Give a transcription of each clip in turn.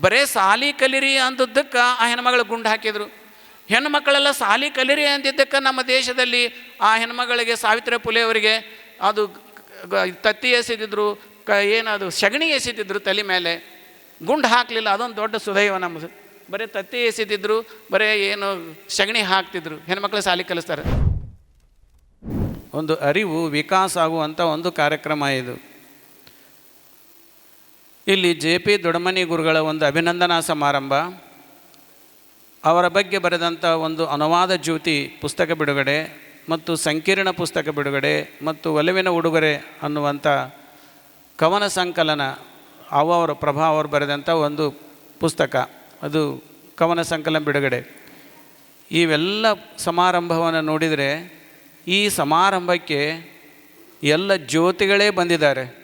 ಬರೇ ಸಾಲಿ ಕಲಿರಿ ಅಂದದ್ದಕ್ಕೆ ಆ ಹೆಣ್ಮಗಳು ಗುಂಡು ಹಾಕಿದರು. ಹೆಣ್ಮಕ್ಕಳೆಲ್ಲ ಸಾಲಿ ಕಲಿರಿ ಅಂದಿದ್ದಕ್ಕೆ ನಮ್ಮ ದೇಶದಲ್ಲಿ ಆ ಹೆಣ್ಮಗಳಿಗೆ ಸಾವಿತ್ರಿ ಪುಲೆ ಅವರಿಗೆ ಅದು ತತ್ತಿ ಎಸೆದಿದ್ರು, ಕ, ಏನದು, ಸಗಣಿ ಎಸೆದಿದ್ರು ತಲೆ ಮೇಲೆ. ಗುಂಡು ಹಾಕಲಿಲ್ಲ, ಅದೊಂದು ದೊಡ್ಡ ಸುದೈವ ನಮ್ಮದು ಬರೀ ತತ್ತಿ ಎಸೆದಿದ್ರು, ಬರೀ ಏನು ಸಗಣಿ ಹಾಕ್ತಿದ್ರು. ಹೆಣ್ಮಕ್ಳು ಸಾಲಿ ಕಲಿಸ್ತಾರೆ. ಒಂದು ಅರಿವು ವಿಕಾಸ ಆಗುವಂಥ ಒಂದು ಕಾರ್ಯಕ್ರಮ ಇದು. ಇಲ್ಲಿ ಜೆ ಪಿ ದೊಡಮನಿ ಗುರುಗಳ ಒಂದು ಅಭಿನಂದನಾ ಸಮಾರಂಭ. ಅವರ ಬಗ್ಗೆ ಬರೆದಂಥ ಒಂದು ಅನುವಾದ ಜ್ಯೋತಿ ಪುಸ್ತಕ ಬಿಡುಗಡೆ ಮತ್ತು ಸಂಕೀರ್ಣ ಪುಸ್ತಕ ಬಿಡುಗಡೆ ಮತ್ತು ಒಲವಿನ ಉಡುಗೊರೆ ಅನ್ನುವಂಥ ಕವನ ಸಂಕಲನ ಅವರ ಪ್ರಭಾ ಅವರು ಬರೆದಂಥ ಒಂದು ಪುಸ್ತಕ. ಅದು ಕವನ ಸಂಕಲನ ಬಿಡುಗಡೆ. ಇವೆಲ್ಲ ಸಮಾರಂಭವನ್ನು ನೋಡಿದರೆ ಈ ಸಮಾರಂಭಕ್ಕೆ ಎಲ್ಲ ಜ್ಯೋತಿಗಳೇ ಬಂದಿದ್ದಾರೆ.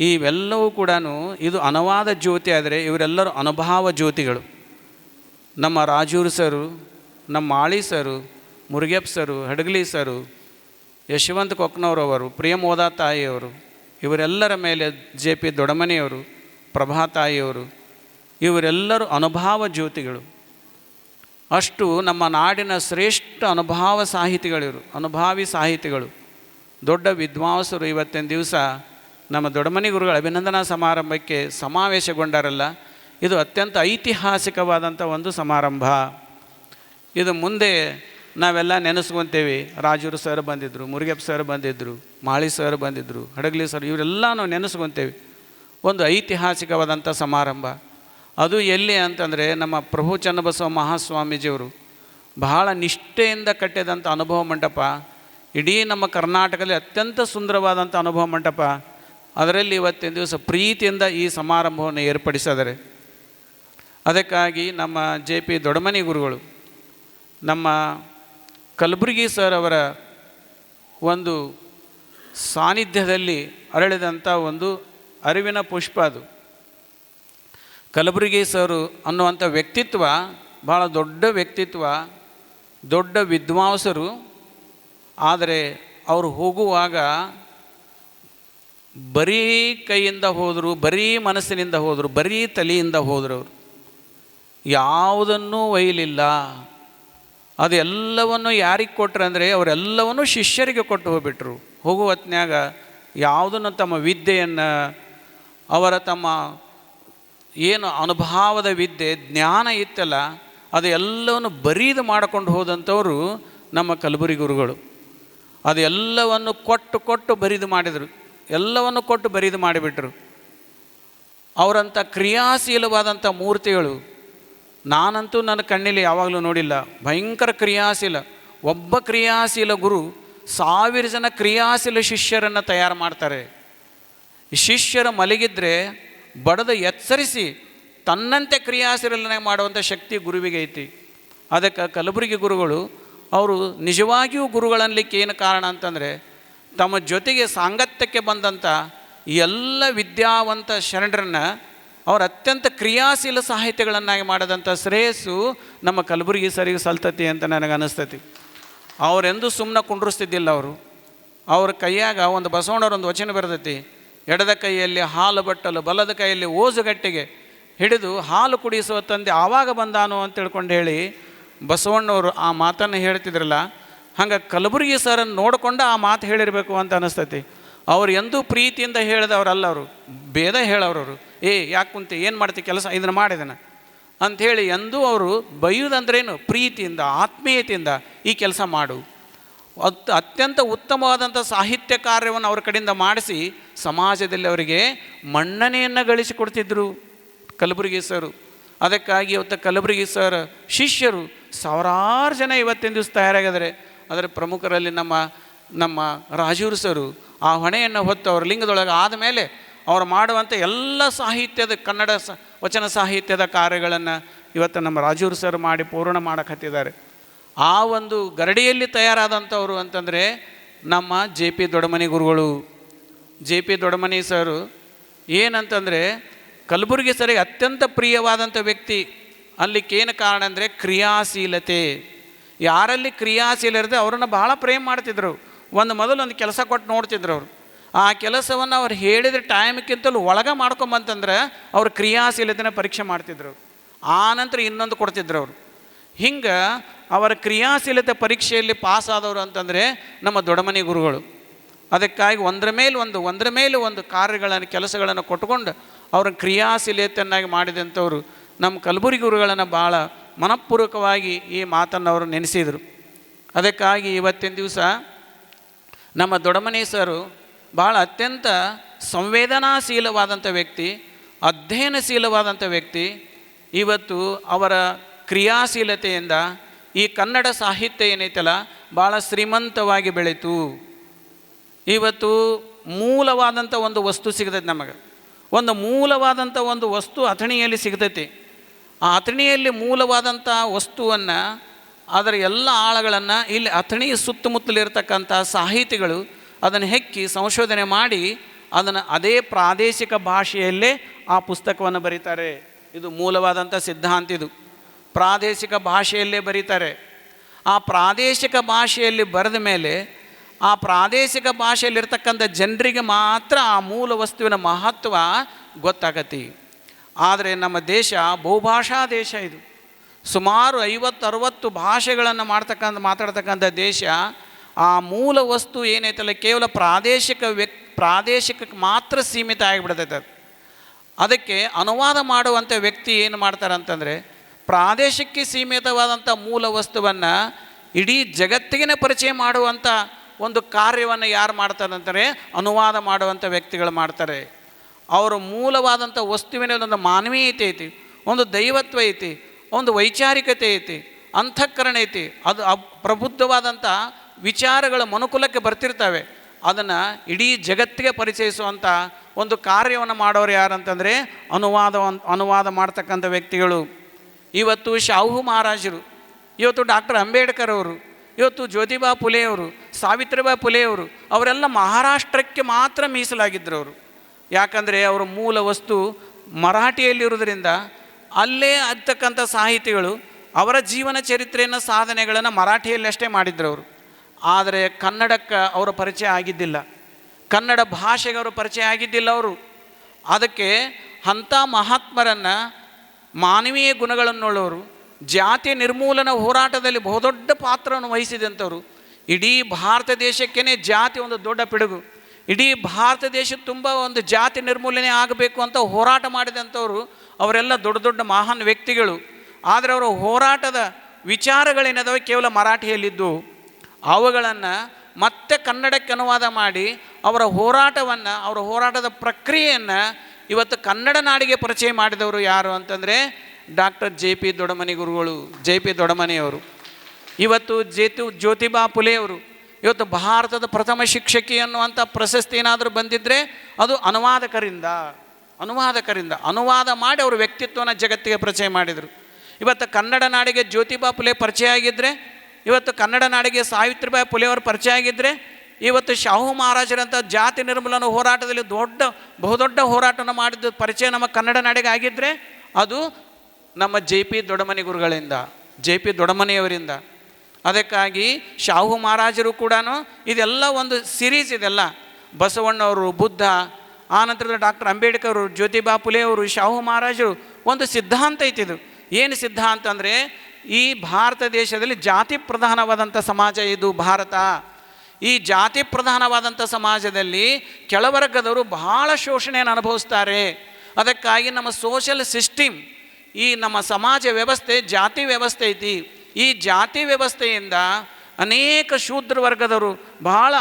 ಇವೆಲ್ಲವೂ ಕೂಡ ಇದು ಅನುವಾದ ಜ್ಯೋತಿ ಆದರೆ ಇವರೆಲ್ಲರೂ ಅನುಭಾವ ಜ್ಯೋತಿಗಳು. ನಮ್ಮ ರಾಜೂರು ಸರು, ನಮ್ಮ ಮಾಳಿ ಸರು, ಮುರುಗೇಪ್ ಸರು, ಹಡಗಲಿ ಸರು, ಯಶವಂತ ಕೊಕ್ನವರವರು, ಪ್ರಿಯಮೋದ ತಾಯಿಯವರು, ಇವರೆಲ್ಲರ ಮೇಲೆ ಜೆ ಪಿ ದೊಡಮನೆಯವರು ಪ್ರಭಾ ತಾಯಿಯವರು, ಇವರೆಲ್ಲರೂ ಅನುಭಾವ ಜ್ಯೋತಿಗಳು. ಅಷ್ಟು ನಮ್ಮ ನಾಡಿನ ಶ್ರೇಷ್ಠ ಅನುಭಾವ ಸಾಹಿತಿಗಳಿರು, ಅನುಭಾವಿ ಸಾಹಿತಿಗಳು. ದೊಡ್ಡ ವಿದ್ವಾಂಸರು ಇವತ್ತಿನ ದಿವಸ ನಮ್ಮ ದೊಡ್ಡಮನಿ ಗುರುಗಳ ಅಭಿನಂದನಾ ಸಮಾರಂಭಕ್ಕೆ ಸಮಾವೇಶಗೊಂಡಾರಲ್ಲ, ಇದು ಅತ್ಯಂತ ಐತಿಹಾಸಿಕವಾದಂಥ ಒಂದು ಸಮಾರಂಭ. ಇದು ಮುಂದೆ ನಾವೆಲ್ಲ ನೆನೆಸ್ಕೊತೇವೆ. ರಾಜೂರು ಸರ್ ಬಂದಿದ್ದರು ಮುರುಗಪ್ಪ ಸರ್ ಬಂದಿದ್ದರು ಮಾಳಿ ಸರ್ ಬಂದಿದ್ದರು ಹಡಗಲಿ ಸರ್ ಇವರೆಲ್ಲ ನಾವು ನೆನೆಸ್ಕೊತೇವೆ. ಒಂದು ಐತಿಹಾಸಿಕವಾದಂಥ ಸಮಾರಂಭ. ಅದು ಎಲ್ಲಿ ಅಂತಂದರೆ ನಮ್ಮ ಪ್ರಭು ಚನ್ನಬಸವ ಮಹಾಸ್ವಾಮೀಜಿಯವರು ಬಹಳ ನಿಷ್ಠೆಯಿಂದ ಕಟ್ಟಿದಂಥ ಅನುಭವ ಮಂಟಪ. ಇಡೀ ನಮ್ಮ ಕರ್ನಾಟಕದಲ್ಲಿ ಅತ್ಯಂತ ಸುಂದರವಾದಂಥ ಅನುಭವ ಮಂಟಪ. ಅದರಲ್ಲಿ ಇವತ್ತಿನ ದಿವಸ ಪ್ರೀತಿಯಿಂದ ಈ ಸಮಾರಂಭವನ್ನು ಏರ್ಪಡಿಸಿದ್ದಾರೆ. ಅದಕ್ಕಾಗಿ ನಮ್ಮ ಜೆ ಪಿ ದೊಡಮನಿ ಗುರುಗಳು, ನಮ್ಮ ಕಲಬುರಗಿ ಸರ್ ಅವರ ಒಂದು ಸಾನ್ನಿಧ್ಯದಲ್ಲಿ ಅರಳಿದಂಥ ಒಂದು ಅರಿವಿನ ಪುಷ್ಪ ಅದು. ಕಲಬುರಗಿ ಸರು ಅನ್ನುವಂಥ ವ್ಯಕ್ತಿತ್ವ ಭಾಳ ದೊಡ್ಡ ವ್ಯಕ್ತಿತ್ವ, ದೊಡ್ಡ ವಿದ್ವಾಂಸರು, ಆದರೆ ಅವರು ಹೋಗುವಾಗ ಬರೀ ಕೈಯಿಂದ ಹೋದರು, ಬರೀ ಮನಸ್ಸಿನಿಂದ ಹೋದರು, ಬರೀ ತಲೆಯಿಂದ ಹೋದರು ಅವರು. ಯಾವುದನ್ನೂ ಒಯ್ಯಲಿಲ್ಲ ಅದೆಲ್ಲವನ್ನು ಯಾರಿಗೆ ಕೊಟ್ರು ಅಂದರೆ ಅವರೆಲ್ಲವನ್ನು ಶಿಷ್ಯರಿಗೆ ಕೊಟ್ಟು ಹೋಗ್ಬಿಟ್ರು. ಹೋಗುವ ಯಾವುದನ್ನು ತಮ್ಮ ವಿದ್ಯೆಯನ್ನು, ಅವರ ತಮ್ಮ ಏನು ಅನುಭಾವದ ವಿದ್ಯೆ, ಜ್ಞಾನ ಇತ್ತಲ್ಲ ಅದು ಎಲ್ಲವನ್ನು ಬರೀದು ಮಾಡಿಕೊಂಡು ಹೋದಂಥವರು ನಮ್ಮ ಕಲಬುರಿ ಗುರುಗಳು. ಅದೆಲ್ಲವನ್ನು ಕೊಟ್ಟು ಕೊಟ್ಟು ಬರಿದು ಮಾಡಿದರು. ಎಲ್ಲವನ್ನು ಕೊಟ್ಟು ಬರಿದು ಮಾಡಿಬಿಟ್ರು. ಅವರಂಥ ಕ್ರಿಯಾಶೀಲವಾದಂಥ ಮೂರ್ತಿಗಳು ನಾನಂತೂ ನನ್ನ ಕಣ್ಣಲ್ಲಿ ಯಾವಾಗಲೂ ನೋಡಿಲ್ಲ. ಭಯಂಕರ ಕ್ರಿಯಾಶೀಲ. ಒಬ್ಬ ಕ್ರಿಯಾಶೀಲ ಗುರು ಸಾವಿರ ಜನ ಕ್ರಿಯಾಶೀಲ ಶಿಷ್ಯರನ್ನು ತಯಾರು ಮಾಡ್ತಾರೆ. ಶಿಷ್ಯರ ಮಲಗಿದ್ರೆ ಬಡದ ಎಚ್ಚರಿಸಿ ತನ್ನಂತೆ ಕ್ರಿಯಾಶೀಲನೆ ಮಾಡುವಂಥ ಶಕ್ತಿ ಗುರುವಿಗೆ ಐತಿ. ಅದಕ್ಕೆ ಕಲಬುರಗಿ ಗುರುಗಳು ಅವರು ನಿಜವಾಗಿಯೂ ಗುರುಗಳನ್ಲಿಕ್ಕೆ ಏನು ಕಾರಣ ಅಂತಂದರೆ ತಮ್ಮ ಜೊತೆಗೆ ಸಾಂಗತ್ಯಕ್ಕೆ ಬಂದಂಥ ಎಲ್ಲ ವಿದ್ಯಾವಂತ ಶರಣರನ್ನು ಅವರು ಅತ್ಯಂತ ಕ್ರಿಯಾಶೀಲ ಸಾಹಿತ್ಯಗಳನ್ನಾಗಿ ಮಾಡಿದಂಥ ಶ್ರೇಯಸ್ಸು ನಮ್ಮ ಕಲಬುರಗಿ ಸರಿಗೆ ಸಲ್ತತಿ ಅಂತ ನನಗೆ ಅನಿಸ್ತತಿ. ಅವರೆಂದು ಸುಮ್ಮನೆ ಕುಂಡ್ರಿಸ್ತಿದ್ದಿಲ್ಲ ಅವರು. ಅವ್ರ ಕೈಯಾಗ ಒಂದು ಬಸವಣ್ಣವ್ರ ಒಂದು ವಚನ ಬರ್ತೈತಿ ಎಡದ ಕೈಯಲ್ಲಿ ಹಾಲು ಬಟ್ಟಲು, ಬಲದ ಕೈಯಲ್ಲಿ ಓಜುಗಟ್ಟಿಗೆ ಹಿಡಿದು ಹಾಲು ಕುಡಿಸುವ ತಂದೆ ಆವಾಗ ಬಂದಾನು ಅಂತ ತಿಳ್ಕೊಂಡು ಹೇಳಿ ಬಸವಣ್ಣವರು ಆ ಮಾತನ್ನು ಹೇಳ್ತಿದ್ರಲ್ಲ ಹಂಗೆ ಕಲಬುರಗಿ ಸರನ್ನು ನೋಡಿಕೊಂಡು ಆ ಮಾತು ಹೇಳಿರಬೇಕು ಅಂತ ಅನಿಸ್ತೈತಿ. ಅವ್ರು ಎಂದೂ ಪ್ರೀತಿಯಿಂದ ಹೇಳಿದವರಲ್ಲ ಅವರು, ಭೇದ ಹೇಳೋರವರು ಏ, ಯಾಕೆ ಕುಂತಿ, ಏನು ಮಾಡ್ತಿ ಕೆಲಸ, ಇದನ್ನು ಮಾಡಿದನ ಅಂಥೇಳಿ ಎಂದೂ ಅವರು ಬೈಯುವುದಂದ್ರೇನು ಪ್ರೀತಿಯಿಂದ, ಆತ್ಮೀಯತೆಯಿಂದ ಈ ಕೆಲಸ ಮಾಡು. ಅತ್, ಅತ್ಯಂತ ಉತ್ತಮವಾದಂಥ ಸಾಹಿತ್ಯ ಕಾರ್ಯವನ್ನು ಅವ್ರ ಕಡೆಯಿಂದ ಮಾಡಿಸಿ ಸಮಾಜದಲ್ಲಿ ಅವರಿಗೆ ಮನ್ನಣೆಯನ್ನು ಗಳಿಸಿಕೊಡ್ತಿದ್ರು ಕಲಬುರಗಿ ಸರು. ಅದಕ್ಕಾಗಿ ಇವತ್ತು ಕಲಬುರಗಿ ಸರ್ ಶಿಷ್ಯರು ಸಾವಿರಾರು ಜನ ಇವತ್ತಿನ ದಿವಸ ತಯಾರಾಗಿದ್ದಾರೆ. ಅದರ ಪ್ರಮುಖರಲ್ಲಿ ನಮ್ಮ ನಮ್ಮ ರಾಜೂರು ಸರು ಆ ಹೊಣೆಯನ್ನು ಹೊತ್ತು ಅವ್ರ ಲಿಂಗದೊಳಗೆ ಆದಮೇಲೆ ಅವರು ಮಾಡುವಂಥ ಎಲ್ಲ ಸಾಹಿತ್ಯದ ಕನ್ನಡ ಸ, ವಚನ ಸಾಹಿತ್ಯದ ಕಾರ್ಯಗಳನ್ನು ಇವತ್ತು ನಮ್ಮ ರಾಜೂರು ಸರ್ ಮಾಡಿ ಪೂರ್ಣ ಮಾಡಕತ್ತಿದ್ದಾರೆ. ಆ ಒಂದು ಗರಡಿಯಲ್ಲಿ ತಯಾರಾದಂಥವ್ರು ಅಂತಂದರೆ ನಮ್ಮ ಜೆ ಪಿ ದೊಡಮನಿ ಗುರುಗಳು. ಜೆ ಪಿ ದೊಡಮನಿ ಸರು ಏನಂತಂದರೆ ಕಲಬುರಗಿ ಸರಿಗೆ ಅತ್ಯಂತ ಪ್ರಿಯವಾದಂಥ ವ್ಯಕ್ತಿ. ಅಲ್ಲಿಕ್ಕೇನು ಕಾರಣ ಅಂದರೆ ಕ್ರಿಯಾಶೀಲತೆ. ಯಾರಲ್ಲಿ ಕ್ರಿಯಾಶೀಲ ಇರದೆ ಅವ್ರನ್ನ ಬಹಳ ಪ್ರೇಮ್ ಮಾಡ್ತಿದ್ರು. ಒಂದು ಮೊದಲು ಒಂದು ಕೆಲಸ ಕೊಟ್ಟು ನೋಡ್ತಿದ್ರು ಅವರು. ಆ ಕೆಲಸವನ್ನು ಅವ್ರು ಹೇಳಿದ ಟೈಮ್ಗಿಂತಲೂ ಒಳಗೆ ಮಾಡ್ಕೊಂಬಂತಂದ್ರೆ ಅವ್ರು ಕ್ರಿಯಾಶೀಲತೆನ ಪರೀಕ್ಷೆ ಮಾಡ್ತಿದ್ರು. ಆ ನಂತರ ಇನ್ನೊಂದು ಕೊಡ್ತಿದ್ರು ಅವರು. ಹಿಂಗೆ ಅವರ ಕ್ರಿಯಾಶೀಲತೆ ಪರೀಕ್ಷೆಯಲ್ಲಿ ಪಾಸ್ ಆದವರು ಅಂತಂದರೆ ನಮ್ಮ ದೊಡಮನೆ ಗುರುಗಳು. ಅದಕ್ಕಾಗಿ ಒಂದರ ಮೇಲೆ ಒಂದು, ಒಂದರ ಮೇಲೆ ಒಂದು ಕಾರ್ಯಗಳನ್ನು, ಕೆಲಸಗಳನ್ನು ಕೊಟ್ಕೊಂಡು ಅವರ ಕ್ರಿಯಾಶೀಲತೆಯನ್ನಾಗಿ ಮಾಡಿದಂಥವ್ರು ನಮ್ಮ ಕಲಬುರಿ ಗುರುಗಳನ್ನು ಭಾಳ ಮನಪೂರ್ವಕವಾಗಿ ಈ ಮಾತನ್ನು ಅವರು ನೆನೆಸಿದರು. ಅದಕ್ಕಾಗಿ ಇವತ್ತಿನ ದಿವಸ ನಮ್ಮ ದೊಡಮನಿ ಸರು ಭಾಳ ಅತ್ಯಂತ ಸಂವೇದನಾಶೀಲವಾದಂಥ ವ್ಯಕ್ತಿ, ಅಧ್ಯಯನಶೀಲವಾದಂಥ ವ್ಯಕ್ತಿ. ಇವತ್ತು ಅವರ ಕ್ರಿಯಾಶೀಲತೆಯಿಂದ ಈ ಕನ್ನಡ ಸಾಹಿತ್ಯ ಏನೈತಲ್ಲ ಭಾಳ ಶ್ರೀಮಂತವಾಗಿ ಬೆಳೀತು. ಇವತ್ತು ಮೂಲವಾದಂಥ ಒಂದು ವಸ್ತು ಸಿಗ್ತೈತೆ ನಮಗೆ. ಒಂದು ಮೂಲವಾದಂಥ ಒಂದು ವಸ್ತು ಅಥಣಿಯಲ್ಲಿ ಸಿಗ್ತೈತಿ. ಆ ಅಥಣಿಯಲ್ಲಿ ಮೂಲವಾದಂಥ ವಸ್ತುವನ್ನು, ಅದರ ಎಲ್ಲ ಆಳಗಳನ್ನು ಇಲ್ಲಿ ಅಥಣಿ ಸುತ್ತಮುತ್ತಲಿರ್ತಕ್ಕಂಥ ಸಾಹಿತಿಗಳು ಅದನ್ನು ಹೆಕ್ಕಿ ಸಂಶೋಧನೆ ಮಾಡಿ ಅದನ್ನು ಅದೇ ಪ್ರಾದೇಶಿಕ ಭಾಷೆಯಲ್ಲೇ ಆ ಪುಸ್ತಕವನ್ನು ಬರೀತಾರೆ. ಇದು ಮೂಲವಾದಂಥ ಸಿದ್ಧಾಂತ ಇದು. ಪ್ರಾದೇಶಿಕ ಭಾಷೆಯಲ್ಲೇ ಬರೀತಾರೆ. ಆ ಪ್ರಾದೇಶಿಕ ಭಾಷೆಯಲ್ಲಿ ಬರೆದ ಮೇಲೆ ಆ ಪ್ರಾದೇಶಿಕ ಭಾಷೆಯಲ್ಲಿರ್ತಕ್ಕಂಥ ಜನರಿಗೆ ಮಾತ್ರ ಆ ಮೂಲ ವಸ್ತುವಿನ ಮಹತ್ವ ಗೊತ್ತಾಗತಿ ಆದರೆ ನಮ್ಮ ದೇಶ ಬಹುಭಾಷಾ ದೇಶ ಇದು. ಸುಮಾರು ಐವತ್ತು ಅರವತ್ತು ಭಾಷೆಗಳನ್ನು ಮಾಡ್ತಕ್ಕಂಥ, ಮಾತಾಡ್ತಕ್ಕಂಥ ದೇಶ ಆ ಮೂಲ ವಸ್ತು ಏನೈತಲ್ಲ ಕೇವಲ ಪ್ರಾದೇಶಿಕ ವ್ಯಕ್ ಪ್ರಾದೇಶಿಕಕ್ಕೆ ಮಾತ್ರ ಸೀಮಿತ ಆಗಿಬಿಡ್ತೈತೆ ಅದು. ಅದಕ್ಕೆ ಅನುವಾದ ಮಾಡುವಂಥ ವ್ಯಕ್ತಿ ಏನು ಮಾಡ್ತಾರೆ ಅಂತಂದರೆ ಪ್ರಾದೇಶಕ್ಕೆ ಸೀಮಿತವಾದಂಥ ಮೂಲ ವಸ್ತುವನ್ನು ಇಡೀ ಜಗತ್ತಿಗೆ ಪರಿಚಯ ಮಾಡುವಂಥ ಒಂದು ಕಾರ್ಯವನ್ನು ಯಾರು ಮಾಡ್ತಾರೆ ಅಂತಾರೆ ಅನುವಾದ ಮಾಡುವಂಥ ವ್ಯಕ್ತಿಗಳು ಮಾಡ್ತಾರೆ. ಅವರ ಮೂಲವಾದಂಥ ವಸ್ತುವಿನ ಒಂದು ಮಾನವೀಯತೆ ಐತಿ, ಒಂದು ದೈವತ್ವ ಐತಿ, ಒಂದು ವೈಚಾರಿಕತೆ ಐತಿ, ಅಂತಃಕರಣ ಐತಿ, ಅದು ಪ್ರಬುದ್ಧವಾದಂಥ ವಿಚಾರಗಳ ಮನುಕುಲಕ್ಕೆ ಬರ್ತಿರ್ತವೆ. ಅದನ್ನು ಇಡೀ ಜಗತ್ತಿಗೆ ಪರಿಚಯಿಸುವಂಥ ಒಂದು ಕಾರ್ಯವನ್ನು ಮಾಡೋರು ಯಾರಂತಂದರೆ ಅನುವಾದ ಅನುವಾದ ಮಾಡ್ತಕ್ಕಂಥ ವ್ಯಕ್ತಿಗಳು. ಇವತ್ತು ಶಾಹು ಮಹಾರಾಜರು, ಇವತ್ತು ಡಾಕ್ಟರ್ ಅಂಬೇಡ್ಕರ್ ಅವರು, ಇವತ್ತು ಜ್ಯೋತಿಬಾ ಫುಲೆಯವರು ಸಾವಿತ್ರಿಬಾ ಫುಲೆಯವರು ಫುಲೆ ಅವರು ಅವರೆಲ್ಲ ಮಹಾರಾಷ್ಟ್ರಕ್ಕೆ ಮಾತ್ರ ಮೀಸಲಾಗಿದ್ದರು ಅವರು ಯಾಕಂದರೆ ಅವರ ಮೂಲ ವಸ್ತು ಮರಾಠಿಯಲ್ಲಿರುವುದರಿಂದ ಅಲ್ಲೇ ಆಗ್ತಕ್ಕಂಥ ಸಾಹಿತಿಗಳು ಅವರ ಜೀವನ ಚರಿತ್ರೆಯನ್ನು, ಸಾಧನೆಗಳನ್ನು ಮರಾಠಿಯಲ್ಲಷ್ಟೇ ಮಾಡಿದ್ರು ಅವರು. ಆದರೆ ಕನ್ನಡಕ್ಕೆ ಅವರ ಪರಿಚಯ ಆಗಿದ್ದಿಲ್ಲ. ಕನ್ನಡ ಭಾಷೆಗೆ ಅವರು ಪರಿಚಯ ಆಗಿದ್ದಿಲ್ಲ ಅವರು. ಅದಕ್ಕೆ ಅಂಥ ಮಹಾತ್ಮರನ್ನು ಮಾನವೀಯ ಗುಣಗಳನ್ನುಳ್ಳವರು ಜಾತಿ ನಿರ್ಮೂಲನ ಹೋರಾಟದಲ್ಲಿ ಬಹುದೊಡ್ಡ ಪಾತ್ರವನ್ನು ವಹಿಸಿದಂಥವರು. ಇಡೀ ಭಾರತ ದೇಶಕ್ಕೇ ಜಾತಿ ಒಂದು ದೊಡ್ಡ ಪಿಡುಗು. ಇಡೀ ಭಾರತ ದೇಶ ತುಂಬ ಒಂದು ಜಾತಿ ನಿರ್ಮೂಲನೆ ಆಗಬೇಕು ಅಂತ ಹೋರಾಟ ಮಾಡಿದಂಥವರು ಅವರೆಲ್ಲ ದೊಡ್ಡ ದೊಡ್ಡ ಮಹಾನ್ ವ್ಯಕ್ತಿಗಳು. ಆದರೆ ಅವರ ಹೋರಾಟದ ವಿಚಾರಗಳೇನದವೆ? ಕೇವಲ ಮರಾಠಿಯಲ್ಲಿದ್ದು. ಅವುಗಳನ್ನು ಮತ್ತೆ ಕನ್ನಡಕ್ಕೆ ಅನುವಾದ ಮಾಡಿ ಅವರ ಹೋರಾಟವನ್ನು, ಅವರ ಹೋರಾಟದ ಪ್ರಕ್ರಿಯೆಯನ್ನು ಇವತ್ತು ಕನ್ನಡ ನಾಡಿಗೆ ಪರಿಚಯ ಮಾಡಿದವರು ಯಾರು ಅಂತಂದರೆ ಡಾಕ್ಟರ್ ಜೆ ಪಿ ದೊಡಮನಿ ಗುರುಗಳು, ಜೆ ಪಿ ದೊಡಮನಿಯವರು ಇವತ್ತು ಜೇತು ಜ್ಯೋತಿಬಾ ಫುಲೆಯವರು ಇವತ್ತು ಭಾರತದ ಪ್ರಥಮ ಶಿಕ್ಷಕಿ ಅನ್ನುವಂಥ ಪ್ರಶಸ್ತಿ ಏನಾದರೂ ಬಂದಿದ್ದರೆ ಅದು ಅನುವಾದಕರಿಂದ ಅನುವಾದಕರಿಂದ, ಅನುವಾದ ಮಾಡಿ ಅವರು ವ್ಯಕ್ತಿತ್ವನ ಜಗತ್ತಿಗೆ ಪರಿಚಯ ಮಾಡಿದರು. ಇವತ್ತು ಕನ್ನಡ ನಾಡಿಗೆ ಜ್ಯೋತಿಬಾ ಫುಲೆ ಪರಿಚಯ ಆಗಿದ್ದರೆ ಇವತ್ತು ಕನ್ನಡ ನಾಡಿಗೆ ಸಾವಿತ್ರಿಬಾಯಿ ಫುಲೆಯವರು ಪರಿಚಯ ಆಗಿದ್ದರೆ ಇವತ್ತು ಶಾಹು ಮಹಾರಾಜರಂಥ ಜಾತಿ ನಿರ್ಮೂಲನ ಹೋರಾಟದಲ್ಲಿ ದೊಡ್ಡ, ಬಹುದೊಡ್ಡ ಹೋರಾಟವನ್ನು ಮಾಡಿದ ಪರಿಚಯ ನಮ್ಮ ಕನ್ನಡ ನಾಡಿಗೆ ಆಗಿದ್ದರೆ ಅದು ನಮ್ಮ ಜೆ ಪಿ ದೊಡಮನಿ ಗುರುಗಳಿಂದ, ಜೆ ಪಿ ದೊಡಮನಿಯವರಿಂದ ಅದಕ್ಕಾಗಿ ಶಾಹು ಮಹಾರಾಜರು ಕೂಡ ಇದೆಲ್ಲ ಒಂದು ಸಿರೀಸ್ ಇದೆಲ್ಲ. ಬಸವಣ್ಣವರು, ಬುದ್ಧ ಆನಂತರದ ಡಾಕ್ಟರ್ ಅಂಬೇಡ್ಕರ್ ಅವರು ಜ್ಯೋತಿಬಾ ಫುಲೆ ಅವರು ಶಾಹು ಮಹಾರಾಜರು ಒಂದು ಸಿದ್ಧಾಂತ ಐತಿದು ಏನು ಸಿದ್ಧಾಂತ ಅಂದರೆ ಈ ಭಾರತ ದೇಶದಲ್ಲಿ ಜಾತಿ ಪ್ರಧಾನವಾದಂಥ ಸಮಾಜ ಇದು ಭಾರತ. ಈ ಜಾತಿ ಪ್ರಧಾನವಾದಂಥ ಸಮಾಜದಲ್ಲಿ ಕೆಳವರ್ಗದವರು ಬಹಳ ಶೋಷಣೆಯನ್ನು ಅನುಭವಿಸ್ತಾರೆ. ಅದಕ್ಕಾಗಿ ನಮ್ಮ ಸೋಷಲ್ ಸಿಸ್ಟಮ್ ಈ ನಮ್ಮ ಸಮಾಜ ವ್ಯವಸ್ಥೆ, ಜಾತಿ ವ್ಯವಸ್ಥೆ ಐತಿ. ಈ ಜಾತಿ ವ್ಯವಸ್ಥೆಯಿಂದ ಅನೇಕ ಶೂದ್ರ ವರ್ಗದವರು ಬಹಳ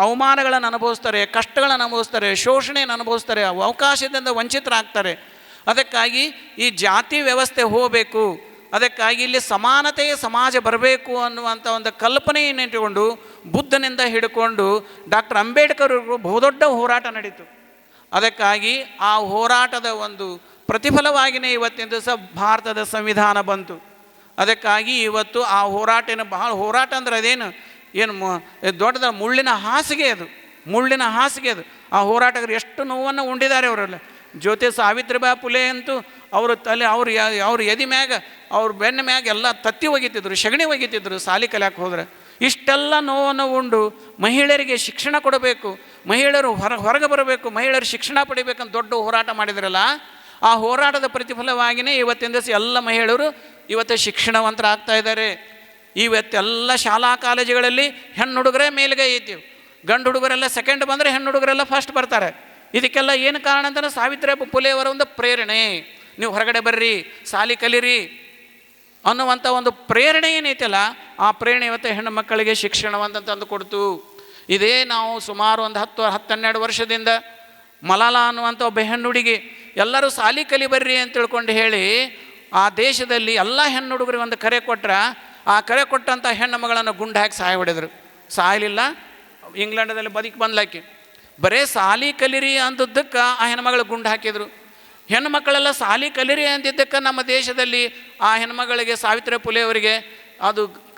ಅವಮಾನಗಳನ್ನು ಅನುಭವಿಸ್ತಾರೆ, ಕಷ್ಟಗಳನ್ನು ಅನುಭವಿಸ್ತಾರೆ, ಶೋಷಣೆಯನ್ನು ಅನುಭವಿಸ್ತಾರೆ, ಅವಕಾಶದಿಂದ ವಂಚಿತರಾಗ್ತಾರೆ. ಅದಕ್ಕಾಗಿ ಈ ಜಾತಿ ವ್ಯವಸ್ಥೆ ಹೋಗಬೇಕು, ಅದಕ್ಕಾಗಿ ಇಲ್ಲಿ ಸಮಾನತೆಯ ಸಮಾಜ ಬರಬೇಕು ಅನ್ನುವಂಥ ಒಂದು ಕಲ್ಪನೆಯನ್ನು ಇಟ್ಟುಕೊಂಡು ಬುದ್ಧನಿಂದ ಹಿಡ್ಕೊಂಡು ಡಾಕ್ಟರ್ ಅಂಬೇಡ್ಕರ್ ಬಹುದೊಡ್ಡ ಹೋರಾಟ ನಡೀತು. ಅದಕ್ಕಾಗಿ ಆ ಹೋರಾಟದ ಒಂದು ಪ್ರತಿಫಲವಾಗಿಯೇ ಇವತ್ತಿನ ದಿವಸ ಭಾರತದ ಸಂವಿಧಾನ ಬಂತು. ಅದಕ್ಕಾಗಿ ಇವತ್ತು ಆ ಹೋರಾಟನ ಬಹಳ ಹೋರಾಟ ಅಂದ್ರೆ ಅದೇನು? ಏನು ದೊಡ್ಡದ ಮುಳ್ಳಿನ ಹಾಸಿಗೆ ಅದು. ಮುಳ್ಳಿನ ಹಾಸಿಗೆ ಅದು. ಆ ಹೋರಾಟಗಾರರು ಎಷ್ಟು ನೋವನ್ನು ಉಂಡಿದ್ದಾರೆ ಅವರೆಲ್ಲ. ಜ್ಯೋತಿ ಸಾವಿತ್ರಿಬಾ ಪುಲೆ ಅಂತೂ ಅವರು ತಲೆ, ಅವ್ರು ಅವ್ರ ಎದಿ ಮ್ಯಾಗ, ಅವ್ರ ಬೆನ್ನ ಮ್ಯಾಗ ಎಲ್ಲ ತತ್ತಿ ಒಗಿತಿದ್ರು ಸಗಣಿ ಒಗಿತಿದ್ರು ಸಾಲಿ ಕಲ್ಯಾಕೆ ಹೋದ್ರೆ. ಇಷ್ಟೆಲ್ಲ ನೋವನ್ನು ಉಂಡು ಮಹಿಳೆಯರಿಗೆ ಶಿಕ್ಷಣ ಕೊಡಬೇಕು, ಮಹಿಳೆಯರು ಹೊರ, ಹೊರಗೆ ಬರಬೇಕು, ಮಹಿಳೆಯರು ಶಿಕ್ಷಣ ಪಡಿಬೇಕಂತ ದೊಡ್ಡ ಹೋರಾಟ ಮಾಡಿದ್ರಲ್ಲ, ಆ ಹೋರಾಟದ ಪ್ರತಿಫಲವಾಗಿಯೇ ಇವತ್ತಿನ ದಿವಸ ಎಲ್ಲ ಮಹಿಳೆಯರು ಇವತ್ತು ಶಿಕ್ಷಣವಂತರಾಗ್ತಾ ಇದ್ದಾರೆ. ಇವತ್ತೆಲ್ಲ ಶಾಲಾ ಕಾಲೇಜುಗಳಲ್ಲಿ ಹೆಣ್ಣು ಹುಡುಗರೇ ಮೇಲ್ಗೈ ಐತಿ ಗಂಡು ಹುಡುಗರೆಲ್ಲ ಸೆಕೆಂಡ್ ಬಂದರೆ ಹೆಣ್ಣು ಹುಡುಗರೆಲ್ಲ ಫಸ್ಟ್ ಬರ್ತಾರೆ. ಇದಕ್ಕೆಲ್ಲ ಏನು ಕಾರಣ ಅಂತಂದ್ರೆ ಸಾವಿತ್ರಿ ಪುಲೆಯವರ ಒಂದು ಪ್ರೇರಣೆ. ನೀವು ಹೊರಗಡೆ ಬರ್ರಿ, ಸಾಲಿ ಕಲೀರಿ ಅನ್ನುವಂಥ ಒಂದು ಪ್ರೇರಣೆ ಏನೈತಲ್ಲ ಆ ಪ್ರೇರಣೆ ಇವತ್ತು ಹೆಣ್ಣು ಮಕ್ಕಳಿಗೆ ಶಿಕ್ಷಣವಂತ ತಂದು ಕೊಡ್ತು. ಇದೇ ನಾವು ಸುಮಾರು ಒಂದು ಹತ್ತು ಹತ್ತು ಹನ್ನೆರಡು ವರ್ಷದಿಂದ ಮಲಾಲ ಅನ್ನುವಂಥ ಒಬ್ಬ ಹೆಣ್ಣು ಹುಡುಗಿ ಎಲ್ಲರೂ ಸಾಲಿ ಕಲಿ ಬರ್ರಿ ಅಂತ ತಿಳ್ಕೊಂಡು ಹೇಳಿ ಆ ದೇಶದಲ್ಲಿ ಎಲ್ಲ ಹೆಣ್ಣು ಹುಡುಗರಿಗೆ ಒಂದು ಕರೆ ಕೊಟ್ಟರೆ ಆ ಕರೆ ಕೊಟ್ಟಂಥ ಹೆಣ್ಣು ಮಗಳನ್ನು ಗುಂಡು ಹಾಕಿ ಸಾಯ ಹೊಡೆದರು. ಸಾಯಲಿಲ್ಲ. ಇಂಗ್ಲೆಂಡದಲ್ಲಿ ಬದುಕಿ ಬಂದ್ಲಾಕಿ. ಬರೇ ಸಾಲಿ ಕಲಿರಿ ಅಂದದ್ದಕ್ಕೆ ಆ ಹೆಣ್ಮಗಳು ಗುಂಡು ಹಾಕಿದರು. ಹೆಣ್ಣು ಮಕ್ಕಳೆಲ್ಲ ಸಾಲಿ ಕಲಿರಿ ಅಂದಿದ್ದಕ್ಕೆ ನಮ್ಮ ದೇಶದಲ್ಲಿ ಆ ಹೆಣ್ಮಗಳಿಗೆ ಸಾವಿತ್ರಿ ಪುಲೆ ಅವರಿಗೆ ಅದು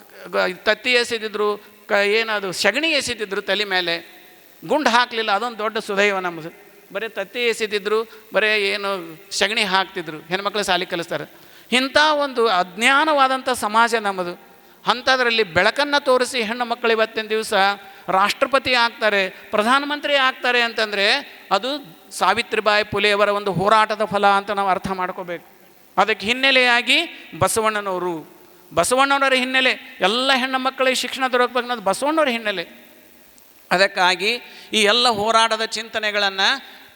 ತತ್ತಿ ಎಸೆದಿದ್ರು, ಕ, ಏನದು, ಸಗಣಿ ಎಸೆದಿದ್ರು ತಲೆ ಮೇಲೆ. ಗುಂಡು ಹಾಕಲಿಲ್ಲ, ಅದೊಂದು ದೊಡ್ಡ ಸುದೈವ ನಮ್ಮದು ಬರೀ ತತ್ತಿ ಎಸೆದಿದ್ರು, ಬರೀ ಏನು ಸಗಣಿ ಹಾಕ್ತಿದ್ರು. ಹೆಣ್ಮಕ್ಳು ಸಾಲಿ ಕಲಿಸ್ತಾರೆ. ಇಂಥ ಒಂದು ಅಜ್ಞಾನವಾದಂಥ ಸಮಾಜ ನಮ್ಮದು. ಅಂಥದ್ರಲ್ಲಿ ಬೆಳಕನ್ನು ತೋರಿಸಿ ಹೆಣ್ಣು ಮಕ್ಕಳು ಇವತ್ತಿನ ದಿವಸ ರಾಷ್ಟ್ರಪತಿ ಆಗ್ತಾರೆ, ಪ್ರಧಾನಮಂತ್ರಿ ಆಗ್ತಾರೆ ಅಂತಂದರೆ ಅದು ಸಾವಿತ್ರಿಬಾಯಿ ಪುಲೆಯವರ ಒಂದು ಹೋರಾಟದ ಫಲ ಅಂತ ನಾವು ಅರ್ಥ ಮಾಡ್ಕೋಬೇಕು. ಅದಕ್ಕೆ ಹಿನ್ನೆಲೆಯಾಗಿ ಬಸವಣ್ಣನವರು. ಬಸವಣ್ಣನವರ ಹಿನ್ನೆಲೆ, ಎಲ್ಲ ಹೆಣ್ಣು ಮಕ್ಕಳಿಗೆ ಶಿಕ್ಷಣ ದೊರಕಬೇಕನ್ನೋದು ಬಸವಣ್ಣವರ ಹಿನ್ನೆಲೆ. ಅದಕ್ಕಾಗಿ ಈ ಎಲ್ಲ ಹೋರಾಟದ ಚಿಂತನೆಗಳನ್ನು